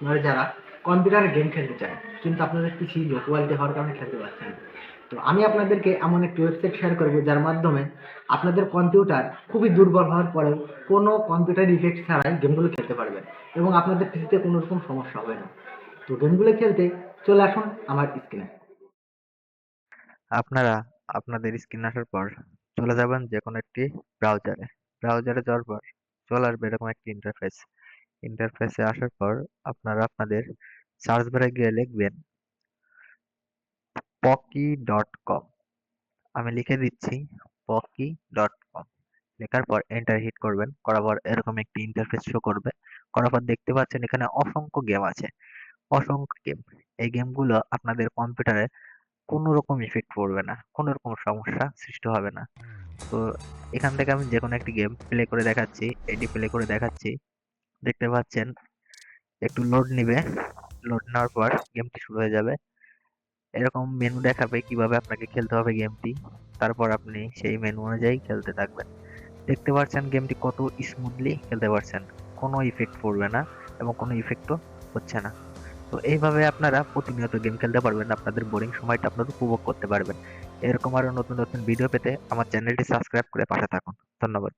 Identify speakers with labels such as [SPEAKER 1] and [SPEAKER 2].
[SPEAKER 1] আপনারা যারা কম্পিউটারে গেম খেলতে চান, কিন্তু আপনাদের পিসি লো কোয়ালিটি হওয়ার কারণে খেলতে পারছেন। তো আমি আপনাদেরকে এমন একটি ওয়েবসাইট শেয়ার করব, যার মাধ্যমে আপনাদের কম্পিউটার খুবই দুর্বল হওয়ার পরেও কোনো কম্পিউটার ইফেক্ট ছাড়াই গেমগুলো খেলতে পারবেন এবং আপনাদের পিসিতে কোনো রকম সমস্যা হবে না। তো গেমগুলো খেলতে চলে আসুন আমার স্ক্রিনে
[SPEAKER 2] আপনারা আপনাদের স্ক্রিন আসার পর চলে যাবেন যে কোনো একটি ব্রাউজারে ব্রাউজারে যাওয়ার পর চলে আসবে এরকম একটি ইন্টারফেস ইন্টারফেসে আসার পর আপনারা আপনাদের সার্চ বারে গিয়ে লিখবেন পকি ডট কম আমি লিখে দিচ্ছি পকি ডট কম লেখার পর এন্টার হিট করবেন। করার পর এরকম একটি ইন্টারফেস শো করবে। করার পর দেখতে পাচ্ছেন এখানে অসংখ্য গেম আছে। অসংখ্য গেম এই গেমগুলো আপনাদের কম্পিউটারে কোনো রকম ইফেক্ট পড়বে না। কোনো রকম সমস্যা সৃষ্টি হবে না। তো এখান থেকে আমি যে কোনো একটি গেম প্লে করে দেখাচ্ছি, এটি প্লে করে দেখাচ্ছি। দেখতে পাচ্ছেন, একটু লোড নিবে। লোড নেওয়ার পর গেমটি শুরু হয়ে যাবে। এরকম মেনু দেখাবে কীভাবে আপনাকে খেলতে হবে গেমটি তারপর আপনি সেই মেনু অনুযায়ী খেলতে থাকবেন। দেখতে পাচ্ছেন গেমটি কত স্মুথলি খেলতে পারছেন। কোনো ইফেক্ট পড়বে না এবং কোনো ইফেক্টও হচ্ছে না। তো এইভাবে আপনারা প্রতিনিয়ত গেম খেলতে পারবেন। আপনাদের বোরিং সময়টা আপনারা উপভোগ করতে পারবেন। এরকম আরও নতুন নতুন ভিডিও পেতে আমার চ্যানেলটি সাবস্ক্রাইব করে পাশে থাকুন। ধন্যবাদ।